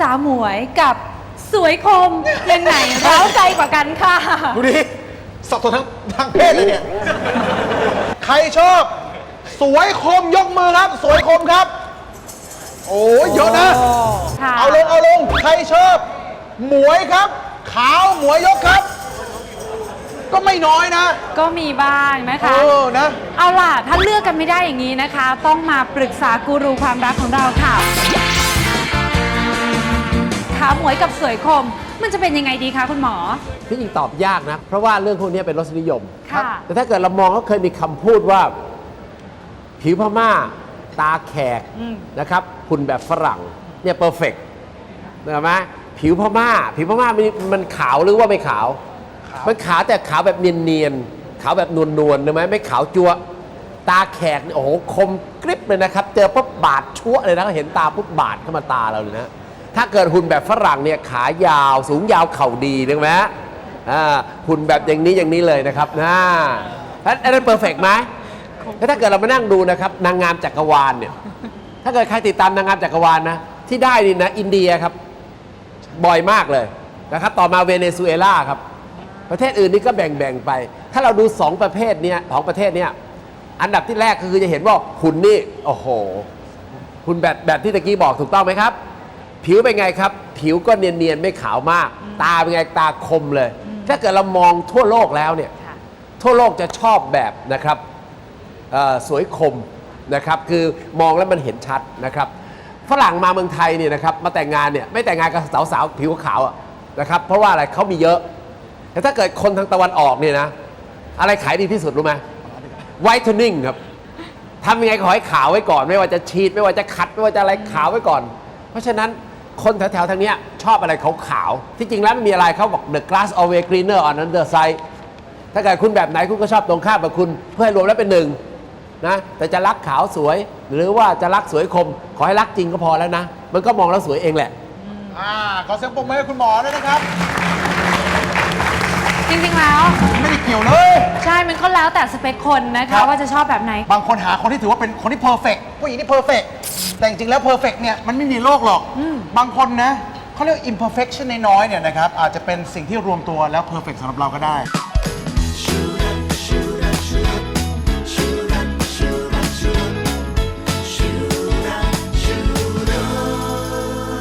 สาวหมวยกับสวยคมยังไงเร้าใจกว่ากันค่ะ ดูดิสับสนทั้งทางเพศเลยเนี่ย ใครชอบ สวยคมยกมือครับ สวยคมครับ โอ้ยเยอะนะ ค่ะ เอาลงเอาลง ใครชอบ หมวยครับ ขาวหมวยยกครับ ก็ไม่น้อยนะก็มีบ้างนะเอคะอนะ เอาล่ะ ถ้าเลือกกันไม่ได้อย่างนี้นะคะ ต้องมาปรึกษากูรูความรักของเราค่ะขาวหมวยกับสวยคม มันจะเป็นยังไงดีคะคุณหมอ ที่จริงตอบยากนะ เพราะว่าเรื่องพวกนี้เป็นรสนิยม ค่ะ แต่ถ้าเกิดเรามองเขาเคยมีคำพูดว่า ผิวพม่า ตาแขกอืม นะครับหุ่นแบบฝรั่งเนี่ยเพอร์เฟกต์นะไหมผิวพม่า ผิวพม่ามันมันขาวหรือว่าไม่ขาวขาวมันขาวแต่ขาวแบบเนียนๆขาวแบบนวลๆนะไหมไม่ขาวจัวตาแขกเนี่ยโอ้โหคมกริบเลยนะครับ เจอปุ๊บบาดชั่วเลยนะเห็นตาปุ๊บบาดเข้ามาตาเราเลยนะ ถ้าเกิดหุ่นแบบฝรั่งเนี่ยขายาวสูงยาวเข่าดีนึกไหมอ่าหุ่นแบบอย่างนี้อย่างนี้เลยนะครับนะแล้วอันนั้นเพอร์เฟกไหมแล้วถ้าเกิดเรามานั่งดูนะครับนางงามจักรวาลเนี่ยถ้าเกิดใครติดตามนางงามจักรวาลนะที่ได้นี่นะอินเดียครับบ่อยมากเลยนะครับต่อมาเวเนซุเอลาครับ ประเทศอื่นนี่ก็แบ่งๆไป ถ้าเราดูสองประเภทเนี้ยสองประเทศเนี้ยอันดับที่แรกคือจะเห็นว่าหุ่นนี่โอ้โหหุ่นแบบแบบที่ตะกี้บอกถูกต้องไหมครับ ผิวเป็นไงครับ ผิวก็เนียนๆไม่ขาวมาก ตาเป็นไงตาคมเลย ถ้าเกิดเรามองทั่วโลกแล้วเนี่ยค่ะทั่วโลกจะชอบแบบนะครับเอ่อสวยคมนะครับ คือมองแล้วมันเห็นชัดนะครับฝรั่งมาเมืองไทยเนี่ยนะครับมาแต่งงานเนี่ยไม่แต่งงานกับสาวๆผิวขาวอะนะครับเพราะว่าอะไรเขามีเยอะ แต่ถ้าเกิดคนทางตะวันออกเนี่ยนะ อะไรขายดีที่สุดรู้ไหมไวท์เทนนิ่งครับทำยังไงขอให้ขาวไว้ก่อน ไม่ว่าจะฉีดไม่ว่าจะคัด ไม่ว่าจะอะไรขาวไว้ก่อน เพราะฉะนั้น คนแถวๆทางเนี้ยชอบอะไรขาวๆ ที่จริงแล้วไม่มีอะไรเขาบอก the glass always greener on the other side ถ้าเกิดคุณแบบไหนคุณก็ชอบตรงข้ามกับคุณ เพื่อให้รวมแล้วเป็นหนึ่งนะแต่จะรักขาวสวย หรือว่าจะรักสวยคม ขอให้รักจริงก็พอแล้วนะ มันก็มองแล้วสวยเองแหละ อ่าขอเสียงปรบมือให้คุณหมอด้วยนะครับ จริงๆแล้ว ไม่ได้เกี่ยวเลย ใช่มันก็แล้วแต่สเปคคนนะครัคะ บ ว่าจะชอบแบบไหน บางคนหาคนที่ถือว่าเป็นคนที่เพอร์เฟกผู้หญิงที่เพอร์เฟกแต่จริงๆแล้วเพอร์เฟกเนี่ยมันไม่มีโลกหรอก บางคนนะเขาเรียก imperfection น้อยๆเนี่ยนะครับอาจจะเป็นสิ่งที่รวมตัวแล้วเพอร์เฟกสำหรับเราก็ได้ช่